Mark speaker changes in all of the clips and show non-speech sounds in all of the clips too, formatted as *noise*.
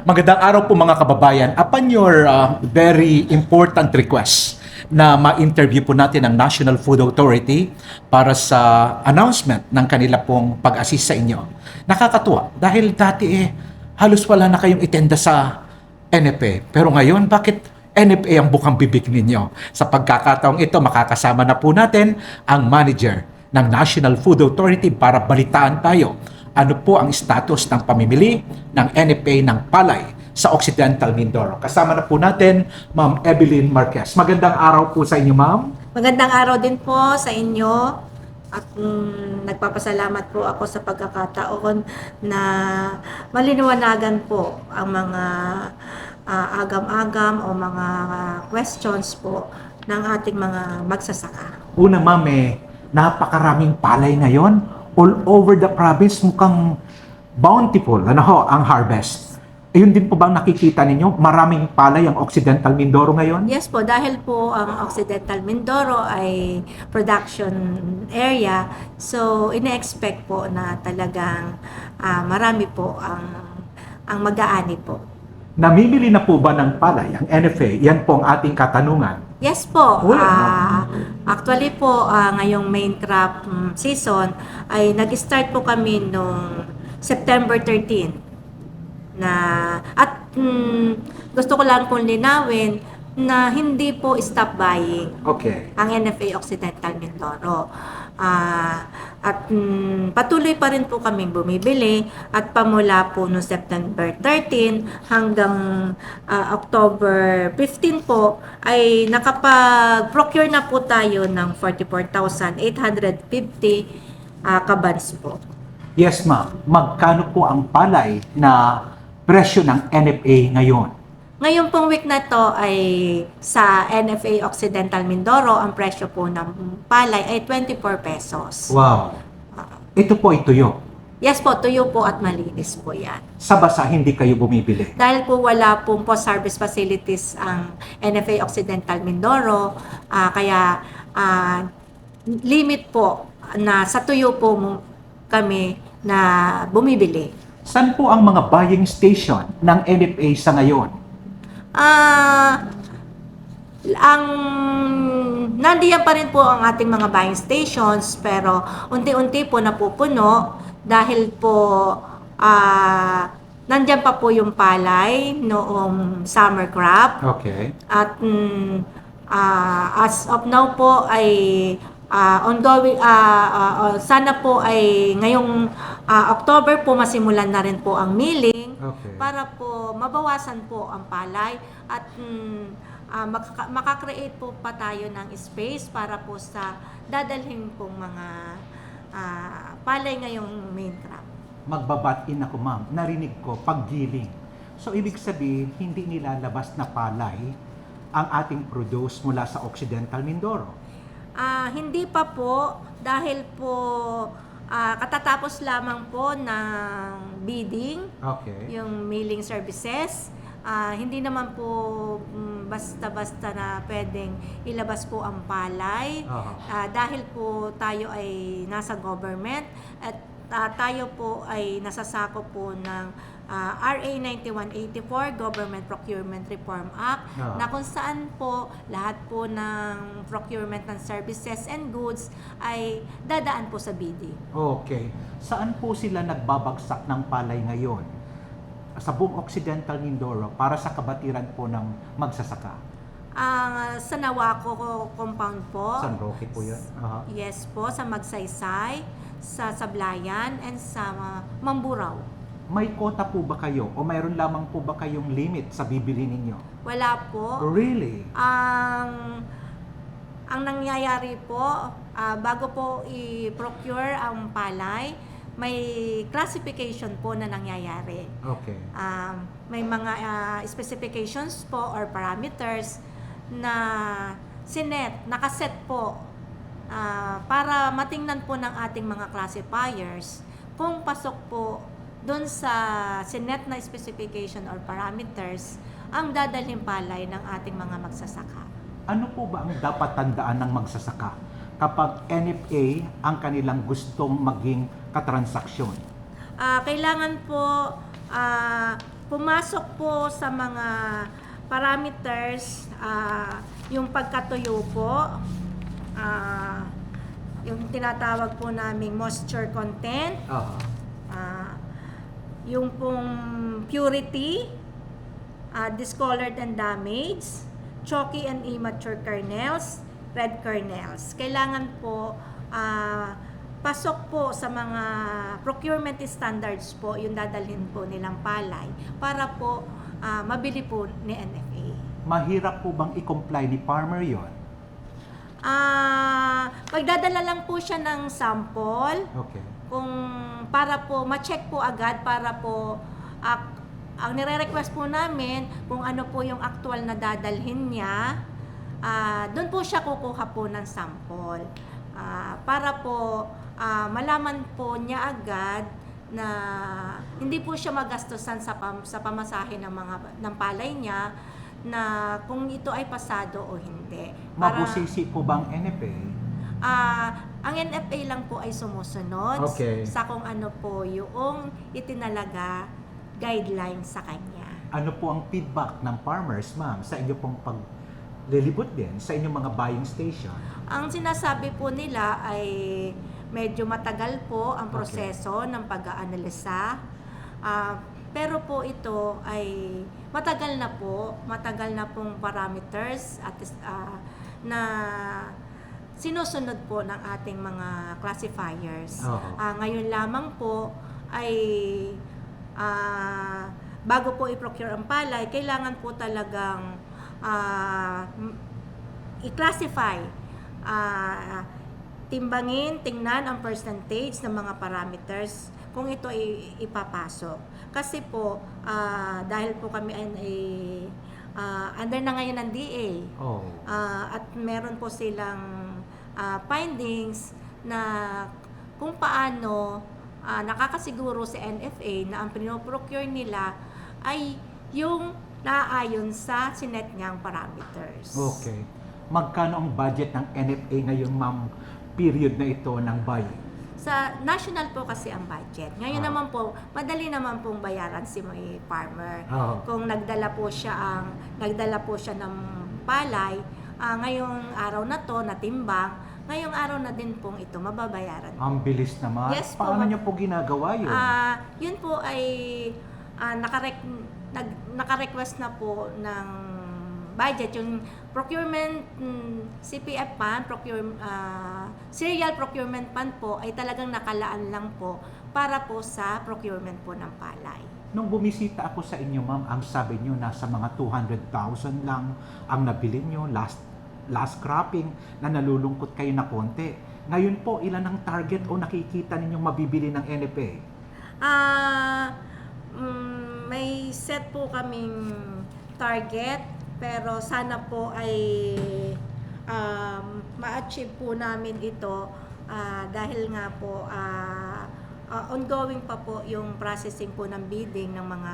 Speaker 1: Magandang araw po mga kababayan. Upon your uh, very important request na ma-interview po natin ang National Food Authority para sa announcement ng kanila pong pag-assist sa inyo. Nakakatuwa dahil dati eh halos wala na kayong itenda sa NFA. Pero ngayon, bakit NFA ang bukang bibig ninyo? Sa pagkakataong ito, makakasama na po natin ang manager ng National Food Authority para balitaan tayo ano po ang status ng pamimili ng NFA ng palay sa Occidental Mindoro. Kasama na po natin, Ma'am Evelyn Marquez. Magandang araw po sa inyo, Ma'am.
Speaker 2: Magandang araw din po sa inyo. At mm, nagpapasalamat po ako sa pagkakataon na malinawagan po ang mga ah, agam-agam o mga questions po ng ating mga magsasaka.
Speaker 1: Una, Ma'am, eh, napakaraming palay ngayon. All over the province, mukhang bountiful ano ho, ang harvest. Ayun din po bang nakikita ninyo? Maraming palay ang Occidental Mindoro ngayon?
Speaker 2: Yes po, dahil po ang Occidental Mindoro ay production area, so ine-expect po na talagang ah, marami po ang ang mag-aani po.
Speaker 1: Namimili na po ba ng palay ang NFA? Yan po ang ating katanungan.
Speaker 2: Yes po.
Speaker 1: Wala,
Speaker 2: ah, actually po, ah, ngayong main crop mm, season ay nag-start po kami nung September 13 na at mm, gusto ko lang pong linawin na hindi po stop buying
Speaker 1: Okay.
Speaker 2: ang NFA Occidental Mindoro. Ah, at mm, patuloy pa rin po kaming bumibili at pamula po no September 13 hanggang ah, October 15 po ay nakapag-procure na po tayo ng 44,850 ah, kabans po.
Speaker 1: Yes, ma'am. Magkano po ang palay na presyo ng NFA ngayon?
Speaker 2: Ngayon pong week na to ay sa NFA Occidental Mindoro ang presyo po ng palay ay 24 pesos.
Speaker 1: Wow. Ito po ay tuyo.
Speaker 2: Yes po, tuyo po at malinis po yan.
Speaker 1: Sa basa, hindi kayo bumibili.
Speaker 2: Dahil po wala pong post-harvest facilities ang NFA Occidental Mindoro, ah, kaya ah, limit po na sa tuyo po mo- kami na bumibili.
Speaker 1: Saan po ang mga buying station ng NFA sa ngayon?
Speaker 2: Ah, ang nandiyan pa rin po ang ating mga buying stations pero unti-unti po napupuno dahil po ah nandiyan pa po yung palay noong summer crop
Speaker 1: Okay.
Speaker 2: at mm, ah, as of now po ay ah, ongoing ah, ah, sana po ay ngayong ah, October po masimulan na rin po ang milling
Speaker 1: Okay.
Speaker 2: para po mabawasan po ang palay at mm, ah, makaka- makakreate po pa tayo ng space para po sa dadalhin pong mga ah, palay ngayong main crop.
Speaker 1: Magbabat in ako, ma'am. Narinig ko, paggiling. So, ibig sabihin, hindi nilalabas na palay ang ating produce mula sa Occidental Mindoro.
Speaker 2: Ah, hindi pa po dahil po ah, katatapos lamang po ng bidding
Speaker 1: Okay.
Speaker 2: yung mailing services. Ah, hindi naman po mm, basta-basta na pwedeng ilabas po ang palay.
Speaker 1: Aha.
Speaker 2: Ah, dahil po tayo ay nasa government at ah, tayo po ay nasasako po ng ah, RA 9184 Government Procurement Reform Act
Speaker 1: Ah.
Speaker 2: na kung saan po lahat po ng procurement ng services and goods ay dadaan po sa bidding.
Speaker 1: Okay. Saan po sila nagbabagsak ng palay ngayon? Sa buong Occidental Mindoro para sa kabatiran po ng magsasaka.
Speaker 2: Ang sa Nawaco compound po.
Speaker 1: San Roque po yun. Aha.
Speaker 2: Yes po, sa Magsaysay, sa Sablayan, and sa uh, Mamburao.
Speaker 1: May quota po ba kayo o mayroon lamang po ba kayong limit sa bibili ninyo?
Speaker 2: Wala po.
Speaker 1: Really?
Speaker 2: Ang ang nangyayari po, ah, bago po i-procure ang palay, may classification po na nangyayari.
Speaker 1: Okay.
Speaker 2: Um, may mga ah, specifications po or parameters na sinet, nakaset po ah, para matingnan po ng ating mga classifiers kung pasok po doon sa sinet na specification or parameters ang dadalhin palay ng ating mga magsasaka.
Speaker 1: Ano po ba ang dapat tandaan ng magsasaka kapag NFA ang kanilang gustong maging katransaksyon?
Speaker 2: Ah, kailangan po ah, pumasok po sa mga parameters, ah, yung pagkatuyo po, ah, yung tinatawag po naming moisture content,
Speaker 1: Oo.
Speaker 2: ah, yung pong purity, ah, discolored and damaged, chalky and immature kernels, red kernels. Kailangan po ah, pasok po sa mga procurement standards po yung dadalhin po nilang palay para po ah, mabili po ni NFA.
Speaker 1: Mahirap po bang i-comply ni farmer yon?
Speaker 2: Ah, pagdadala lang po siya ng sample,
Speaker 1: Okay.
Speaker 2: kung para po ma-check po agad para po ak ang nire-request po namin kung ano po yung actual na dadalhin niya ah doon po siya kukuha po ng sample Ah, para po ah, malaman po niya agad na hindi po siya magastusan sa pam, sa pamasahe ng mga ng palay niya na kung ito ay pasado o hindi.
Speaker 1: Mabusisi po bang NFA?
Speaker 2: Ah, ang NFA lang po ay sumusunod
Speaker 1: Okay.
Speaker 2: sa kung ano po yung itinalaga guidelines sa kanya.
Speaker 1: Ano po ang feedback ng farmers, ma'am, sa inyo pong paglilibot din sa inyong mga buying station?
Speaker 2: Ang sinasabi po nila ay medyo matagal po ang
Speaker 1: Okay.
Speaker 2: proseso ng pag-aanalisa. Ah, pero po ito ay matagal na po, matagal na pong parameters at ah, na sinusunod po ng ating mga classifiers.
Speaker 1: Oo.
Speaker 2: Ah, ngayon lamang po ay ah, bago po i-procure ang palay, kailangan po talagang ah, m- i-classify, ah, timbangin, tingnan ang percentage ng mga parameters kung ito ay ipapasok. Kasi po, ah, dahil po kami ay, ay ah, under na ngayon ng DA,
Speaker 1: Oh.
Speaker 2: Ah, at meron po silang ah, findings na kung paano ah, nakakasiguro si NFA na ang pinoprocure nila ay yung naaayon sa sinet niyang parameters.
Speaker 1: Okay. Magkano ang budget ng NFA ngayong ma'am period na ito ng buying?
Speaker 2: Sa national po kasi ang budget. Ngayon
Speaker 1: Ah.
Speaker 2: naman po, madali naman pong bayaran si may farmer.
Speaker 1: Oo.
Speaker 2: Kung nagdala po siya ang nagdala po siya ng palay, ah, ngayong araw na to natimbang, ngayong araw na din pong ito mababayaran.
Speaker 1: Ang bilis naman.
Speaker 2: Yes po,
Speaker 1: Paano niyo po ginagawa yun?
Speaker 2: Ah, yun po ay ah, nakarek nag naka-request na po ng budget yung procurement mm, CPF fund, procure ah, serial procurement fund po ay talagang nakalaan lang po para po sa procurement po ng palay.
Speaker 1: Nung bumisita ako sa inyo, ma'am, ang sabi niyo nasa mga 200,000 lang ang nabili niyo last last cropping na nalulungkot kayo na konti. Ngayon po, ilan ang target o nakikita ninyong mabibili ng NFA?
Speaker 2: Ah, mm, may set po kaming target pero sana po ay um, ma-achieve po namin ito ah, dahil nga po ah, ah, ongoing pa po yung processing po ng bidding ng mga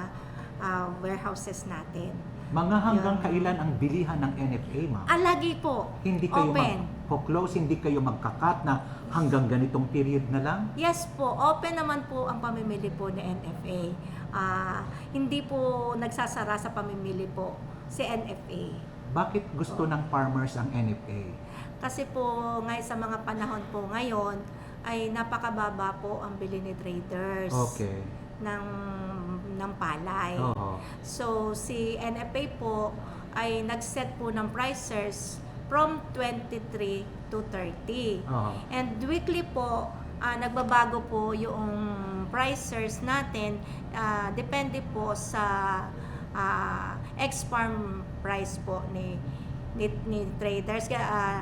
Speaker 2: ah, warehouses natin.
Speaker 1: Mga hanggang
Speaker 2: Yeah.
Speaker 1: kailan ang bilihan ng NFA, ma'am?
Speaker 2: Ah, lagi po.
Speaker 1: Hindi kayo
Speaker 2: Open.
Speaker 1: mag-close, hindi kayo magkakat na hanggang ganitong period na lang?
Speaker 2: Yes po, open naman po ang pamimili po ni NFA. Ah, hindi po nagsasara sa pamimili po si NFA.
Speaker 1: Bakit gusto ng farmers ang NFA?
Speaker 2: Kasi po ngay sa mga panahon po ngayon ay napakababa po ang bili ni traders
Speaker 1: Okay.
Speaker 2: ng ng palay.
Speaker 1: Oo.
Speaker 2: So si NFA po ay nag-set po ng prices from 23 to 30.
Speaker 1: Oo.
Speaker 2: And weekly po, ah, nagbabago po yung pricers natin. ah, depende po sa ah, ex-farm price po ni ni, ni traders. Kaya, ah,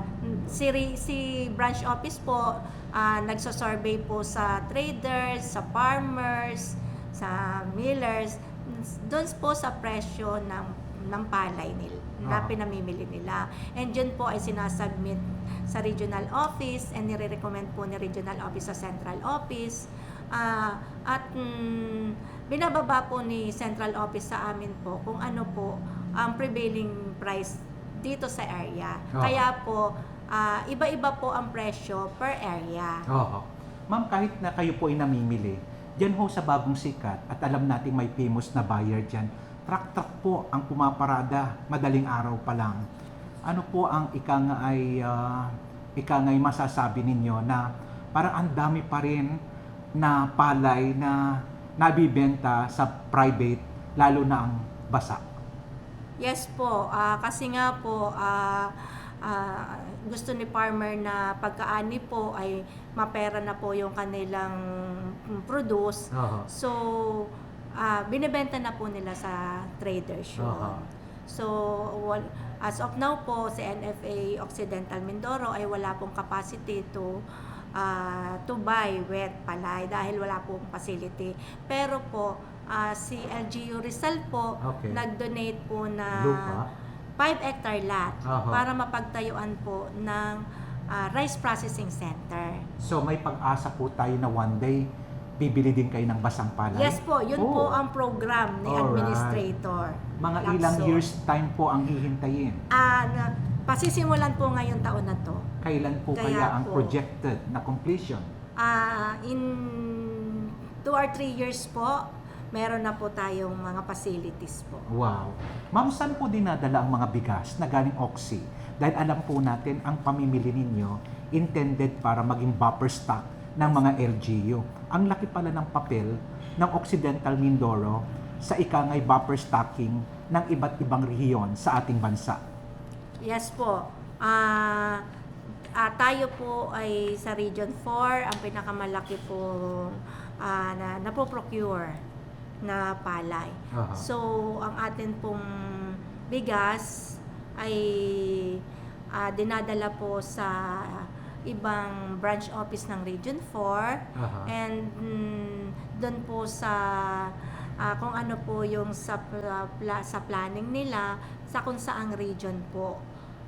Speaker 2: si, si branch office po, ah, nagsasurvey po sa traders, sa farmers, sa millers, doon po sa presyo ng ng palay nila na
Speaker 1: Ah.
Speaker 2: pinamimili nila. And yun po ay sinasubmit sa regional office and nire-recommend po ni regional office sa central office. Ah, at mm, binababa po ni central office sa amin po kung ano po ang prevailing price dito sa area.
Speaker 1: Ah.
Speaker 2: Kaya po, ah, iba-iba po ang presyo per area.
Speaker 1: Oo. Ma'am, kahit na kayo po ay namimili, Diyan ho sa bagong sikat at alam nating may famous na buyer dyan, truck-truck po ang pumaparada madaling araw pa lang. Ano po ang ika nga ay, ah, ika nga ay masasabi ninyo na parang ang dami pa rin na palay na nabibenta sa private, lalo na ang basa.
Speaker 2: Yes po, ah, kasi nga po ah, ah, gusto ni farmer na pagkaani po ay mapera na po yung kanilang mm, produce. So, ah, binibenta na po nila sa traders yun.
Speaker 1: Aha.
Speaker 2: So, wal- as of now po, si NFA Occidental Mindoro ay wala pong capacity to ah, to buy wet palay dahil wala pong facility. Pero po, ah, si LGU Rizal po,
Speaker 1: Okay.
Speaker 2: nag-donate po na
Speaker 1: Lupa.
Speaker 2: 5 hectare lot
Speaker 1: Aha.
Speaker 2: para mapagtayuan po ng ah, rice processing center.
Speaker 1: So may pag-asa po tayo na one day, bibili din kayo ng basang palay?
Speaker 2: Yes po, yun
Speaker 1: Oh.
Speaker 2: po ang program ni
Speaker 1: Alright.
Speaker 2: administrator.
Speaker 1: Mga
Speaker 2: Lacson.
Speaker 1: ilang years time po ang hihintayin?
Speaker 2: Na, pasisimulan po ngayong taon na to.
Speaker 1: Kailan po
Speaker 2: Kaya
Speaker 1: kaya, ang
Speaker 2: po.
Speaker 1: projected na completion?
Speaker 2: Ah, in 2 or 3 years po, meron na po tayong mga facilities po.
Speaker 1: Wow. Ma'am, saan po dinadala ang mga bigas na galing Oxy? Dahil alam po natin ang pamimili ninyo intended para maging buffer stock ng mga LGU. Ang laki pala ng papel ng Occidental Mindoro sa ikangay buffer stocking ng iba't ibang rehiyon sa ating bansa.
Speaker 2: Yes po. Ah, ah, tayo po ay sa Region 4, ang pinakamalaki po ah, na napo-procure na palay.
Speaker 1: Aha.
Speaker 2: So, ang atin pong bigas ay ah, dinadala po sa ibang branch office ng Region 4
Speaker 1: Aha.
Speaker 2: and mm, doon po sa ah, kung ano po yung sa, pla- pla- sa planning nila sa kung saang region po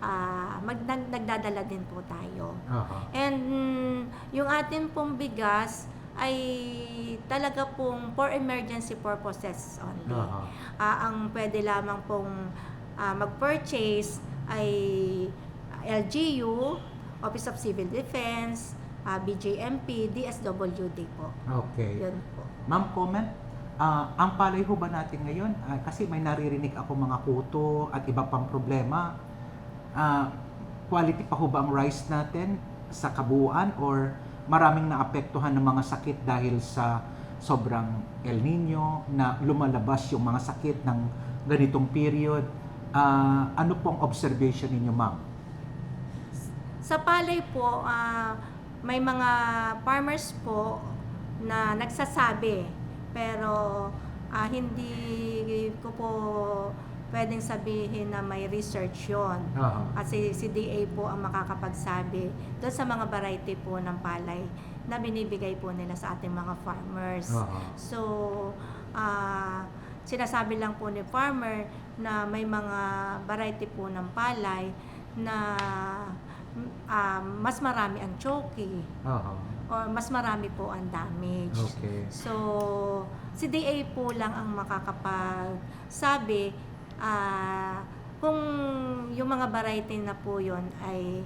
Speaker 2: ah, mag, nag- nagdadala din po tayo.
Speaker 1: Aha.
Speaker 2: And mm, yung atin pong bigas ay talaga pong for emergency purposes only.
Speaker 1: Aha.
Speaker 2: Ah, ang pwede lamang pong ah, mag-purchase ay LGU, Office of Civil Defense, ah, BJMP, DSWD po.
Speaker 1: Okay.
Speaker 2: Yun po.
Speaker 1: Ma'am, comment? Ah, ang palay ho ba natin ngayon? Ah, kasi may naririnig ako mga kuto at iba pang problema. Ah, quality pa ho ba ang rice natin sa kabuuan or maraming naapektuhan ng mga sakit dahil sa sobrang El Nino na lumalabas yung mga sakit ng ganitong period? Ah, ano pong observation ninyo, ma'am?
Speaker 2: Sa palay po, ah, may mga farmers po na nagsasabi pero ah, hindi ko po pwedeng sabihin na may research yon. Kasi si DA po ang makakapagsabi doon sa mga variety po ng palay na binibigay po nila sa ating mga farmers. So, ah, sinasabi lang po ni farmer na may mga variety po ng palay na ah, mas marami ang choky or mas marami po ang damage.
Speaker 1: Okay.
Speaker 2: So, si DA po lang ang makakapagsabi ah, kung yung mga variety na po yon ay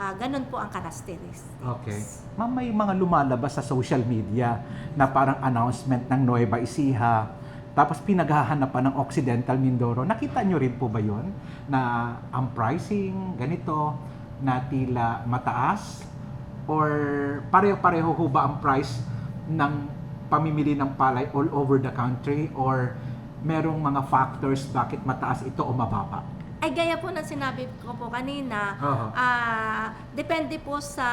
Speaker 2: ah, ganun po ang characteristics.
Speaker 1: Okay. Ma'am, may mga lumalabas sa social media na parang announcement ng Nueva Ecija, tapos pinaghahanapan ng Occidental Mindoro. Nakita nyo rin po ba yon Na ang pricing, ganito, na tila mataas? Or pareho-pareho ho ba ang price ng pamimili ng palay all over the country? Or merong mga factors bakit mataas ito o mababa?
Speaker 2: Ay gaya po ng sinabi ko po kanina,
Speaker 1: Oo.
Speaker 2: ah depende po sa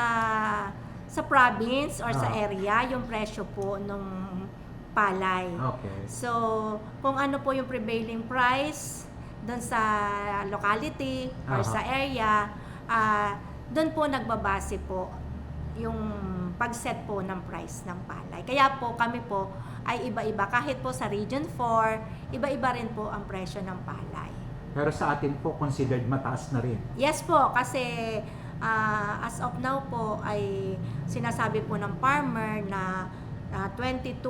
Speaker 2: sa province or sa
Speaker 1: Ah.
Speaker 2: area yung presyo po nung palay.
Speaker 1: Okay.
Speaker 2: So, kung ano po yung prevailing price doon sa locality or
Speaker 1: Aha.
Speaker 2: sa area, ah doon po nagbabase po yung pag-set po ng price ng palay. Kaya po kami po ay iba-iba. Kahit po sa Region 4, iba-iba rin po ang presyo ng palay.
Speaker 1: Pero sa atin po, considered mataas na rin.
Speaker 2: Yes po, kasi ah, as of now po ay sinasabi po ng farmer na ah, 22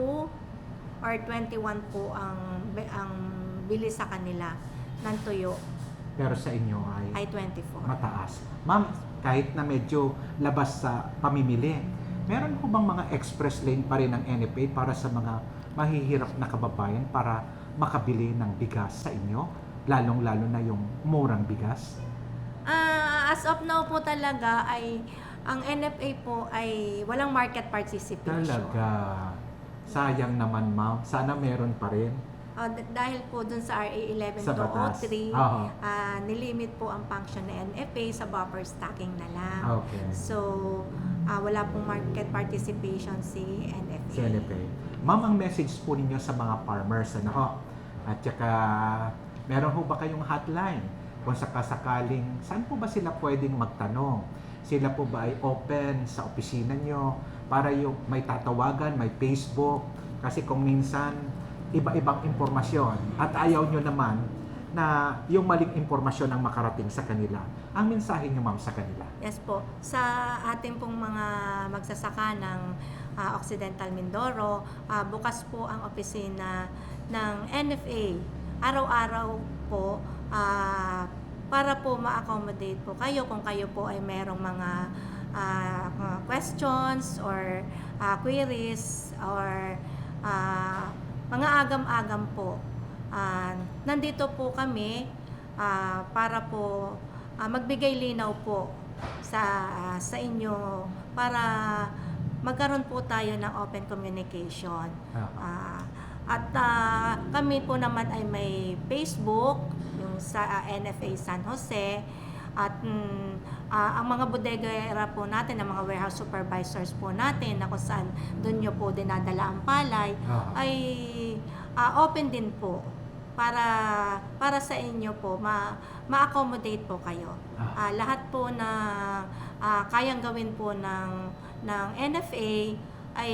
Speaker 2: or 21 po ang ang bili sa kanila ng tuyo
Speaker 1: Pero sa inyo ay
Speaker 2: ay 24.
Speaker 1: mataas. Ma'am, kahit na medyo labas sa pamimili, Meron po bang mga express lane pa rin ng NFA para sa mga mahihirap na kababayan para makabili ng bigas sa inyo? Lalong-lalo na yung murang bigas?
Speaker 2: Ah, as of now po talaga ay ang NFA po ay walang market participation.
Speaker 1: Talaga. Sayang naman, ma'am. Sana meron pa rin.
Speaker 2: Ah, d- dahil po dun sa RA
Speaker 1: Sa batas.
Speaker 2: 11203,
Speaker 1: Oo.
Speaker 2: ah, nilimit po ang function ng NFA sa buffer stocking na lang.
Speaker 1: Okay.
Speaker 2: So, ah, wala pong market participation si NFA.
Speaker 1: Sa NFA. Ma'am, ang message po ninyo sa mga farmers, ano ho? At saka, meron ho ba kayong hotline? Kung sakasakaling, saan po ba sila pwedeng magtanong? Sila po ba ay open sa opisina nyo para yung may tatawagan, may Facebook? Kasi kung minsan, iba-ibang impormasyon at ayaw nyo naman na yung maling impormasyon ang makarating sa kanila. Ang mensahe nyo, ma'am, sa kanila?
Speaker 2: Yes po. Sa ating pong mga magsasaka ng ah, Occidental Mindoro, ah, bukas po ang opisina ng NFA. Araw-araw po ah, para po ma-accommodate po kayo kung kayo po ay merong mga mga questions or ah, queries or ah, mga agam-agam po. Ah, nandito po kami ah, para po ah, magbigay linaw po sa ah, sa inyo para magkaroon po tayo ng open communication. Ah, at ah, kami po naman ay may Facebook, yung sa ah, NFA San Jose. At mm, ah, ang mga bodegera po natin, ang mga warehouse supervisors po natin na kung saan doon nyo po dinadala ang palay,
Speaker 1: Ah.
Speaker 2: ay ah, open din po para para sa inyo po ma ma-accommodate po kayo.
Speaker 1: Ah.
Speaker 2: Ah, lahat po na ah, kayang gawin po ng ng NFA ay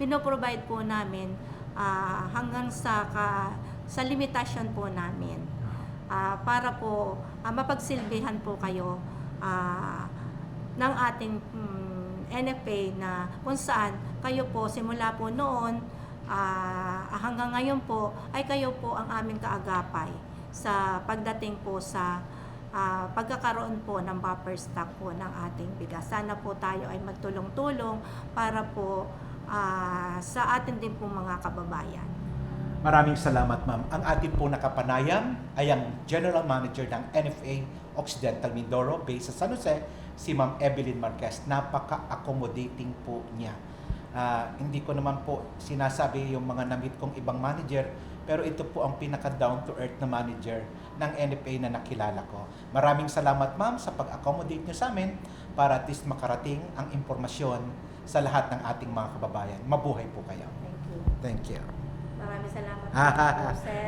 Speaker 2: pinoprovide po namin ah, hanggang sa ka, sa limitasyon po namin Ah, para po ah, mapagsilbihan po kayo ah, ng ating mm, NFA na kung saan kayo po simula po noon ah, hanggang ngayon po ay kayo po ang aming kaagapay sa pagdating po sa ah, pagkakaroon po ng buffer stock po ng ating bigas. Sana po tayo ay magtulong-tulong para po ah, sa atin din po mga kababayan.
Speaker 1: Maraming salamat, ma'am. Ang ating po nakapanayan ay ang General Manager ng NFA Occidental Mindoro based sa San Jose, si Ma'am Evelyn Marquez. Napaka-accommodating po niya. Ah, hindi ko naman po sinasabi yung mga namit kong ibang manager, pero ito po ang pinaka down to earth na manager ng NFA na nakilala ko. Maraming salamat ma'am sa pag-accommodate niyo sa amin para at least makarating ang impormasyon sa lahat ng ating mga kababayan. Mabuhay po kayo.
Speaker 2: Thank you.
Speaker 1: Thank you.
Speaker 2: Maraming salamat *laughs* po, sir.